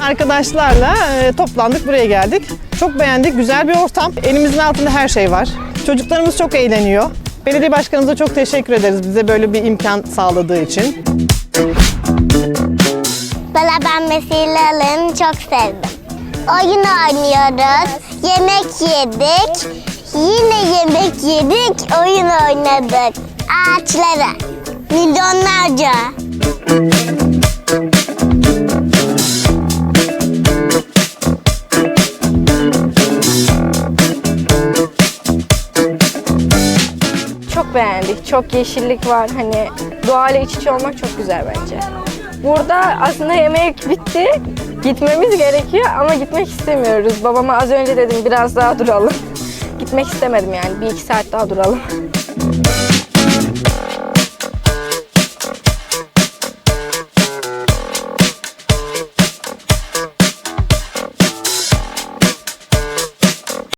Arkadaşlarla e, toplandık, buraya geldik. Çok beğendik, güzel bir ortam. Elimizin altında her şey var. Çocuklarımız çok eğleniyor. Belediye başkanımıza çok teşekkür ederiz bize böyle bir imkan sağladığı için. Bala ben vesilelerimi çok sevdim. Oyun oynuyoruz, yemek yedik, yine yemek yedik, oyun oynadık. Ağaçlara, milyonlarca. Çok beğendik. Çok yeşillik var. Hani doğayla iç içe olmak çok güzel bence. Burada aslında yemek bitti. Gitmemiz gerekiyor ama gitmek istemiyoruz. Babama az önce dedim biraz daha duralım. Gitmek istemedim yani. Bir iki saat daha duralım.